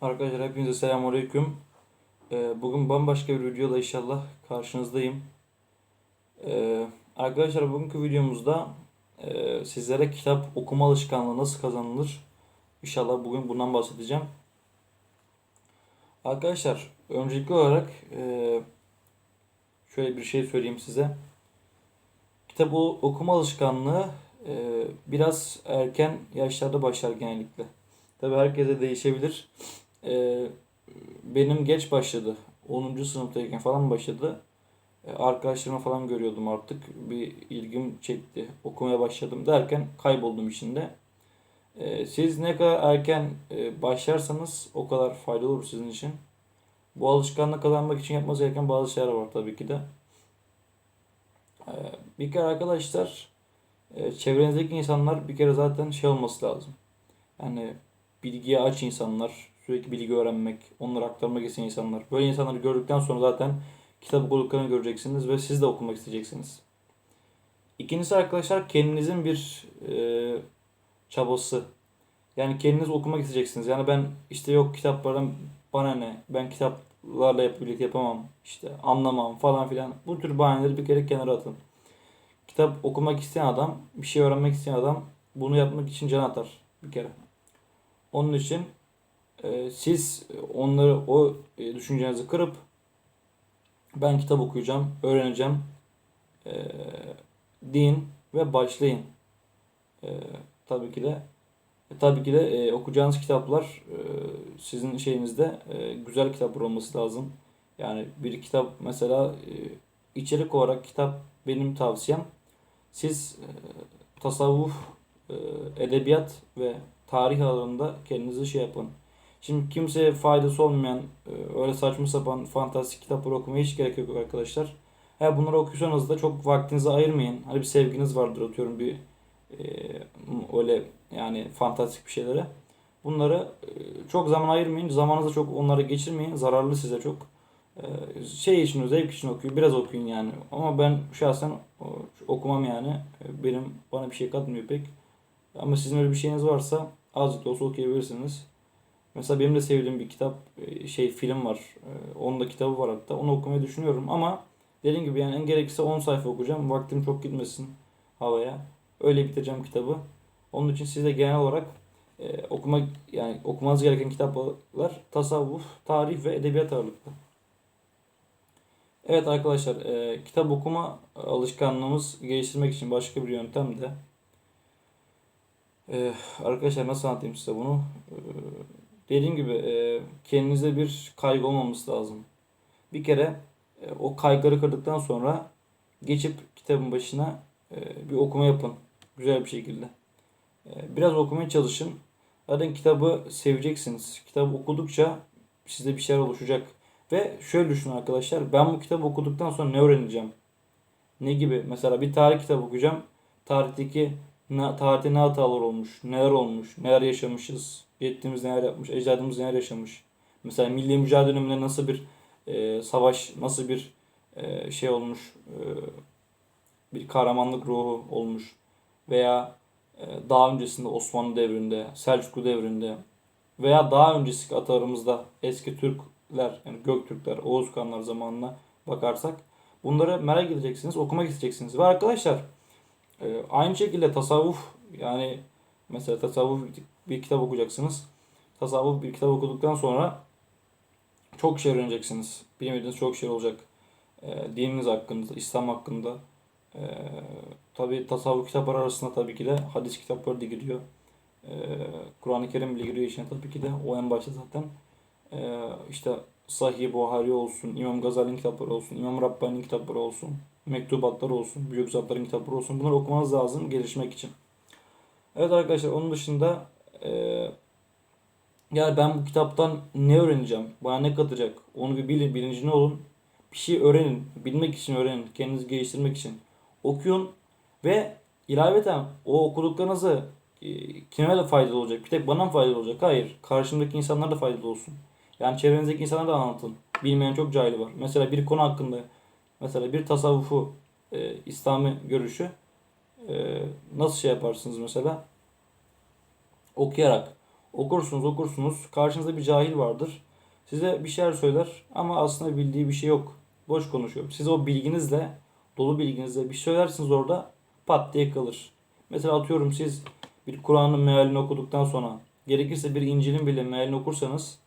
Arkadaşlar hepinize selamünaleyküm. Ee, bugün bambaşka bir videoda inşallah karşınızdayım. Ee, arkadaşlar bugünkü videomuzda e, sizlere kitap okuma alışkanlığı nasıl kazanılır? İnşallah bugün bundan bahsedeceğim. Arkadaşlar öncelikli olarak e, şöyle bir şey söyleyeyim size. Kitap okuma alışkanlığı e, biraz erken yaşlarda başlar genellikle. Tabii herkese değişebilir. Ee, benim geç başladı. 10. sınıftayken falan başladı. Ee, arkadaşlarımı falan görüyordum artık. Bir ilgim çekti. Okumaya başladım derken kayboldum içinde. Ee, siz ne kadar erken e, başlarsanız o kadar faydalı olur sizin için. Bu alışkanlığı kazanmak için yapmanız gereken bazı şeyler var tabii ki de. Ee, bir kere arkadaşlar e, çevrenizdeki insanlar bir kere zaten şey olması lazım. Yani bilgiye aç insanlar, sürekli bilgi öğrenmek, onları aktarmak isteyen insanlar. Böyle insanları gördükten sonra zaten kitap okuduklarını göreceksiniz ve siz de okumak isteyeceksiniz. İkincisi arkadaşlar kendinizin bir e, çabası. Yani kendiniz okumak isteyeceksiniz. Yani ben işte yok kitaplardan bana ne, ben kitaplarla yap birlikte yapamam, işte anlamam falan filan. Bu tür bahaneleri bir kere kenara atın. Kitap okumak isteyen adam, bir şey öğrenmek isteyen adam bunu yapmak için can atar bir kere. Onun için e, siz onları o e, düşüncenizi kırıp ben kitap okuyacağım, öğreneceğim e, deyin ve başlayın. E, tabii ki de tabii ki de okuyacağınız kitaplar e, sizin şeyinizde e, güzel kitaplar olması lazım. Yani bir kitap mesela içerik olarak kitap benim tavsiyem. Siz tasavvuf, edebiyat ve tarih alanında kendinizi şey yapın. Şimdi kimseye faydası olmayan e, öyle saçma sapan fantastik kitaplar okumaya hiç gerek yok arkadaşlar. Ha bunları okuyorsanız da çok vaktinizi ayırmayın. Hani bir sevginiz vardır atıyorum bir e, öyle yani fantastik bir şeylere. Bunları e, çok zaman ayırmayın. Zamanınızı çok onlara geçirmeyin. Zararlı size çok. E, şey için, zevk için okuyun. Biraz okuyun yani. Ama ben şahsen okumam yani. E, Benim bana bir şey katmıyor pek. Ama sizin öyle bir şeyiniz varsa azıcık da olsa okuyabilirsiniz. Mesela benim de sevdiğim bir kitap, e, şey film var. E, Onun da kitabı var hatta. Onu okumayı düşünüyorum ama dediğim gibi yani en gerekirse 10 sayfa okuyacağım. Vaktim çok gitmesin havaya. Öyle bitireceğim kitabı. Onun için siz de genel olarak e, okuma yani okumanız gereken kitaplar tasavvuf, tarih ve edebiyat ağırlıklı. Evet arkadaşlar, e, kitap okuma alışkanlığımız geliştirmek için başka bir yöntem de ee, arkadaşlar nasıl anlatayım size bunu? Ee, dediğim gibi e, kendinize bir kaygı olmaması lazım. Bir kere e, o kaygıları kırdıktan sonra geçip kitabın başına e, bir okuma yapın. Güzel bir şekilde. E, biraz okumaya çalışın. Zaten kitabı seveceksiniz. Kitabı okudukça size bir şeyler oluşacak. Ve şöyle düşünün arkadaşlar. Ben bu kitabı okuduktan sonra ne öğreneceğim? Ne gibi? Mesela bir tarih kitabı okuyacağım. Tarihteki ne, tarihte ne hatalar olmuş, neler olmuş, neler yaşamışız, yettiğimiz neler yapmış, ecdadımız neler yaşamış. Mesela milli mücadele döneminde nasıl bir e, savaş, nasıl bir e, şey olmuş, e, bir kahramanlık ruhu olmuş. Veya e, daha öncesinde Osmanlı devrinde, Selçuklu devrinde veya daha öncesi atalarımızda eski Türkler, yani Göktürkler, Oğuzkanlar zamanına bakarsak bunları merak edeceksiniz, okumak isteyeceksiniz. Ve arkadaşlar ee, aynı şekilde tasavvuf yani mesela tasavvuf bir kitap okuyacaksınız. Tasavvuf bir kitap okuduktan sonra çok şey öğreneceksiniz. Bilmediğiniz çok şey olacak. Ee, dininiz hakkında, İslam hakkında. Ee, tabi tasavvuf kitapları arasında tabii ki de hadis kitapları da giriyor. Ee, Kur'an-ı Kerim bile giriyor içine tabii ki de. O en başta zaten. Ee, işte Sahih Buhari olsun, İmam Gazali'nin kitapları olsun, İmam Rabbani'nin kitapları olsun mektubatlar olsun, büyük zatların kitapları olsun. Bunları okumanız lazım gelişmek için. Evet arkadaşlar onun dışında e, yani ben bu kitaptan ne öğreneceğim? Bana ne katacak? Onu bir bilin, bilincine olun. Bir şey öğrenin. Bilmek için öğrenin. Kendinizi geliştirmek için. Okuyun ve ilaveten o okuduklarınızı e, kime de faydalı olacak? Bir tek bana mı faydalı olacak? Hayır. Karşımdaki insanlar da faydalı olsun. Yani çevrenizdeki insanlara da anlatın. Bilmeyen çok cahili var. Mesela bir konu hakkında Mesela bir tasavvufu e, İslami görüşü e, nasıl şey yaparsınız mesela? Okuyarak. Okursunuz okursunuz. Karşınızda bir cahil vardır. Size bir şeyler söyler ama aslında bildiği bir şey yok. Boş konuşuyor. Siz o bilginizle, dolu bilginizle bir şey söylersiniz orada pat diye kalır. Mesela atıyorum siz bir Kur'an'ın mealini okuduktan sonra gerekirse bir İncil'in bile mealini okursanız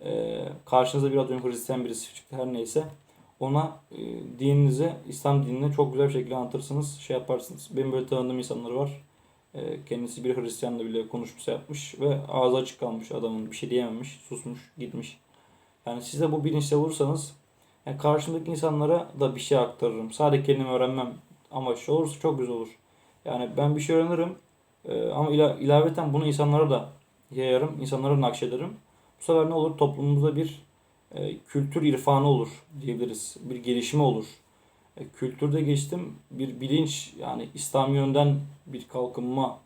eee karşınıza bir atıyorum Hristiyan birisi çıktı her neyse ona e, dininizi, İslam dinini çok güzel bir şekilde anlatırsınız, şey yaparsınız. Benim böyle tanıdığım insanlar var. E, kendisi bir Hristiyanla bile konuşmuş yapmış ve ağzı açık kalmış adamın bir şey diyememiş, susmuş, gitmiş. Yani siz de bu bilinçle olursanız yani karşımdaki insanlara da bir şey aktarırım. Sadece kendimi öğrenmem amaçlı olursa çok güzel olur. Yani ben bir şey öğrenirim e, ama ila, ilaveten bunu insanlara da yayarım, insanlara nakşederim. Bu sefer ne olur? Toplumumuzda bir kültür irfanı olur diyebiliriz. Bir gelişme olur. E, kültürde geçtim bir bilinç yani İslam yönden bir kalkınma,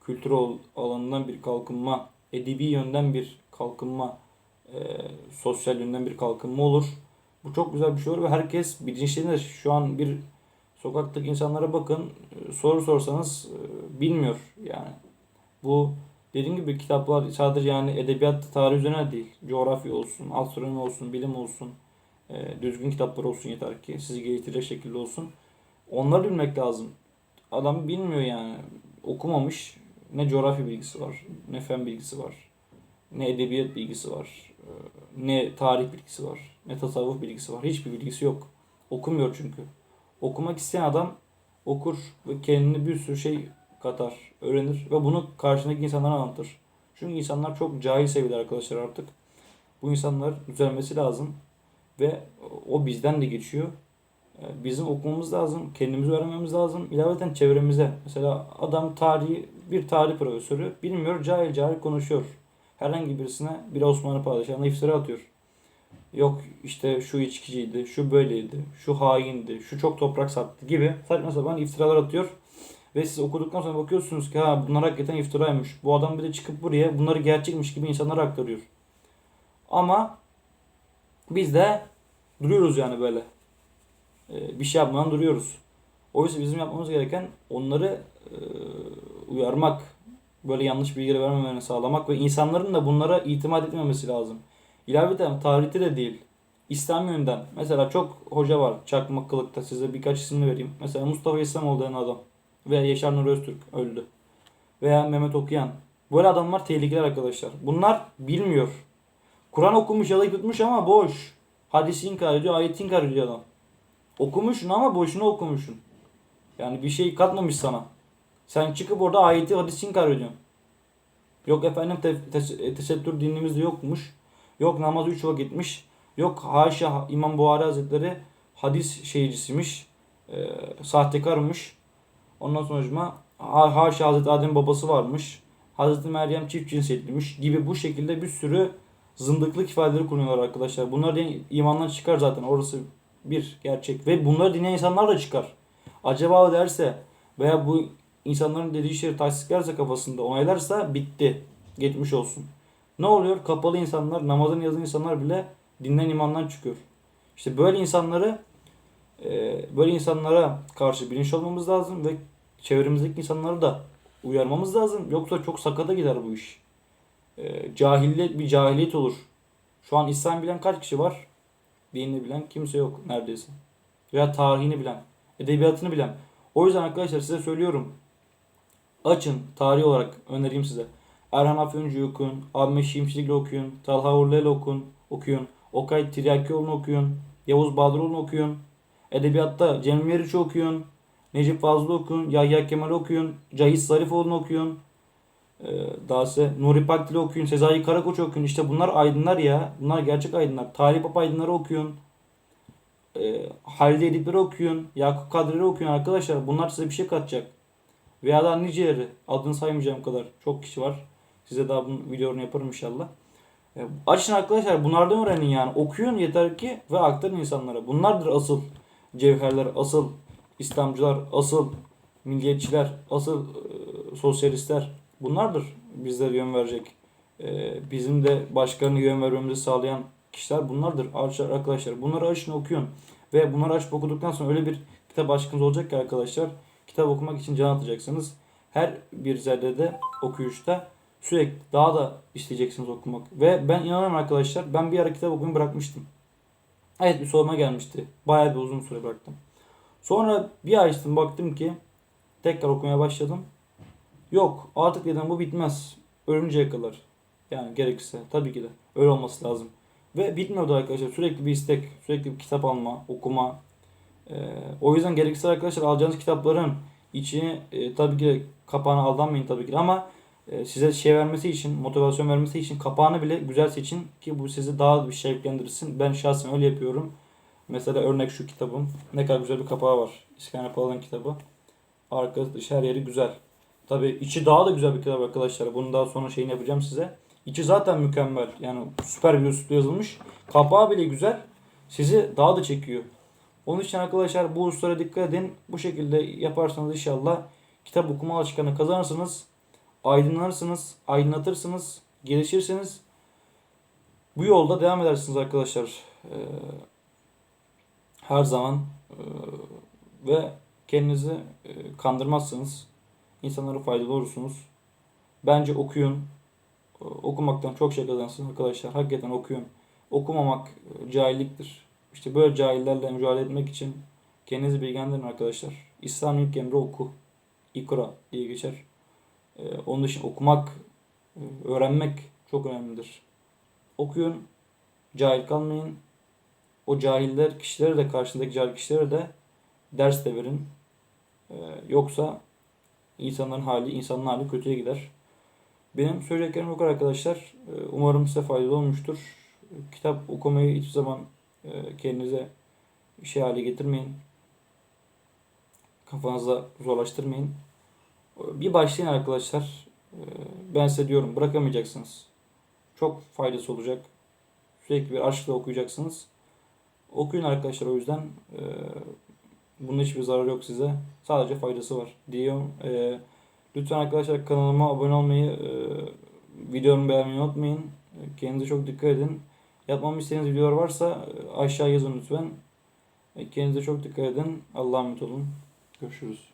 kültür alanından bir kalkınma, edebi yönden bir kalkınma, e, sosyal yönden bir kalkınma olur. Bu çok güzel bir şey olur ve herkes bilinçlenir. Şu an bir sokaktaki insanlara bakın, e, soru sorsanız e, bilmiyor yani. Bu Dediğim gibi kitaplar sadece yani edebiyat tarih üzerine değil. Coğrafya olsun, astronomi olsun, bilim olsun. e, düzgün kitaplar olsun yeter ki. Sizi geliştirecek şekilde olsun. Onları bilmek lazım. Adam bilmiyor yani. Okumamış. Ne coğrafya bilgisi var, ne fen bilgisi var, ne edebiyat bilgisi var, e, ne tarih bilgisi var, ne tasavvuf bilgisi var. Hiçbir bilgisi yok. Okumuyor çünkü. Okumak isteyen adam okur ve kendine bir sürü şey katar, öğrenir ve bunu karşındaki insanlara anlatır. Çünkü insanlar çok cahil seviyede arkadaşlar artık. Bu insanlar düzelmesi lazım ve o bizden de geçiyor. Ee, Bizim okumamız lazım, kendimizi öğrenmemiz lazım. İlaveten çevremize. Mesela adam tarihi, bir tarih profesörü bilmiyor, cahil cahil konuşuyor. Herhangi birisine bir Osmanlı padişahına iftira atıyor. Yok işte şu içkiciydi, şu böyleydi, şu haindi, şu çok toprak sattı gibi saçma sapan iftiralar atıyor. Ve siz okuduktan sonra bakıyorsunuz ki ha bunlar hakikaten iftiraymış. Bu adam bir de çıkıp buraya bunları gerçekmiş gibi insanlara aktarıyor. Ama biz de duruyoruz yani böyle. Ee, bir şey yapmadan duruyoruz. Oysa bizim yapmamız gereken onları e, uyarmak, böyle yanlış bilgileri vermemelerini sağlamak ve insanların da bunlara itimat etmemesi lazım. İlaveten tarihte de değil. İslam yönden. Mesela çok hoca var çakmak kılıkta size birkaç isimini vereyim. Mesela Mustafa İslamoğlu denen adam. Ve Yaşar Nur Öztürk öldü. Veya Mehmet Okuyan. Böyle adamlar tehlikeli arkadaşlar. Bunlar bilmiyor. Kur'an okumuş ya da yutmuş ama boş. Hadisi inkar ediyor, ayeti inkar ediyor adam. Okumuşsun ama boşuna okumuşsun. Yani bir şey katmamış sana. Sen çıkıp orada ayeti hadisi inkar ediyorsun. Yok efendim te- te- tesettür dinimizde yokmuş. Yok namaz 3 vakitmiş. Yok haşa İmam Buhari Hazretleri hadis şeycisiymiş. E, sahtekarmış. Ondan sonucuma ha- haşa Hazreti Adem babası varmış. Hazreti Meryem çift cinsiyetliymiş gibi bu şekilde bir sürü zındıklık ifadeleri kullanıyorlar arkadaşlar. Bunlar din- imandan çıkar zaten. Orası bir gerçek. Ve bunları dinleyen insanlar da çıkar. Acaba derse veya bu insanların dediği şeyi tasdiklerse kafasında onaylarsa bitti. Geçmiş olsun. Ne oluyor? Kapalı insanlar, namazın yazan insanlar bile dinden imandan çıkıyor. İşte böyle insanları e, böyle insanlara karşı bilinç olmamız lazım ve çevremizdeki insanları da uyarmamız lazım. Yoksa çok sakata gider bu iş. E, cahillet bir cahiliyet olur. Şu an İslam bilen kaç kişi var? Dinini bilen kimse yok neredeyse. Veya tarihini bilen, edebiyatını bilen. O yüzden arkadaşlar size söylüyorum. Açın tarih olarak önereyim size. Erhan Afyoncu'yu okuyun, Ahmet Şimşekli okuyun, Talha Urlel okuyun, okuyun. Okay Tiryakioğlu'nu okuyun, Yavuz Bahadıroğlu'nu okuyun. Edebiyatta Cemil Meriç'i okuyun, Necip Fazıl'ı okuyun, Yahya Kemal'i okuyun, Cahit Zarifoğlu'nu okuyun. Ee, daha size Nuri Pakdil'i okuyun, Sezai Karakoç okuyun. İşte bunlar aydınlar ya. Bunlar gerçek aydınlar. Tarih Papa aydınları okuyun. Ee, Halide Edipleri okuyun. Yakup Kadri'leri okuyun arkadaşlar. Bunlar size bir şey katacak. Veya daha niceleri. Adını saymayacağım kadar. Çok kişi var. Size daha bunun videolarını yaparım inşallah. E, Açın arkadaşlar bunlardan öğrenin yani. Okuyun yeter ki ve aktarın insanlara. Bunlardır asıl cevherler, asıl İslamcılar, asıl milliyetçiler, asıl e, sosyalistler. Bunlardır bizlere yön verecek. E, bizim de başkalarına yön vermemizi sağlayan kişiler bunlardır. Arkadaşlar, bunları açın okuyun. Ve bunları açıp okuduktan sonra öyle bir kitap aşkınız olacak ki arkadaşlar. Kitap okumak için can atacaksınız. Her bir zerrede okuyuşta Sürekli daha da isteyeceksiniz okumak. Ve ben inanıyorum arkadaşlar ben bir ara kitap okumayı bırakmıştım. Evet bir soruma gelmişti. Bayağı bir uzun süre bıraktım. Sonra bir açtım baktım ki tekrar okumaya başladım. Yok artık dedim bu bitmez. Ölünceye kadar. Yani gerekirse tabii ki de öyle olması lazım. Ve bitmiyordu arkadaşlar. Sürekli bir istek, sürekli bir kitap alma, okuma. Ee, o yüzden gerekirse arkadaşlar alacağınız kitapların içini e, tabii ki de kapağına aldanmayın tabii ki de ama e, size şey vermesi için, motivasyon vermesi için kapağını bile güzel seçin ki bu sizi daha bir şevklendirsin. Ben şahsen öyle yapıyorum. Mesela örnek şu kitabım. Ne kadar güzel bir kapağı var. İskender Pala'nın kitabı. Arka dış her yeri güzel. Tabii içi daha da güzel bir kitap arkadaşlar. Bunu daha sonra şeyini yapacağım size. İçi zaten mükemmel. Yani süper bir üsluple yazılmış. Kapağı bile güzel. Sizi daha da çekiyor. Onun için arkadaşlar bu hususlara dikkat edin. Bu şekilde yaparsanız inşallah kitap okuma alışkanlığı kazanırsınız. Aydınlanırsınız, aydınlatırsınız, gelişirsiniz. Bu yolda devam edersiniz arkadaşlar. Ee, her zaman ee, ve kendinizi e, kandırmazsınız. İnsanlara faydalı olursunuz. Bence okuyun. Ee, Okumaktan çok şey kazanırsınız arkadaşlar. Hakikaten okuyun. Okumamak e, cahilliktir. İşte böyle cahillerle mücadele etmek için kendinizi bilgilendirin arkadaşlar. İslam ilk emri oku. İkra diye geçer. Ee, onun dışında okumak, e, öğrenmek çok önemlidir. Okuyun, cahil kalmayın. O cahiller kişilere de karşındaki cahil kişilere de ders de verin. Ee, yoksa insanların hali, insanın hali kötüye gider. Benim söyleyeceklerim bu kadar arkadaşlar. Ee, Umarım size faydalı olmuştur. Kitap okumayı hiçbir zaman e, kendinize şey hale getirmeyin. Kafanıza zorlaştırmayın. Bir başlayın arkadaşlar. Ee, Ben size diyorum bırakamayacaksınız. Çok faydası olacak. Sürekli bir aşkla okuyacaksınız. Okuyun arkadaşlar o yüzden. Ee, Bunun hiçbir zararı yok size. Sadece faydası var diyorum. Ee, Lütfen arkadaşlar kanalıma abone olmayı, e, videomu beğenmeyi unutmayın. Kendinize çok dikkat edin. Yapmamı istediğiniz videolar varsa e, aşağı yazın lütfen. Kendinize çok dikkat edin. Allah'a emanet olun. Görüşürüz.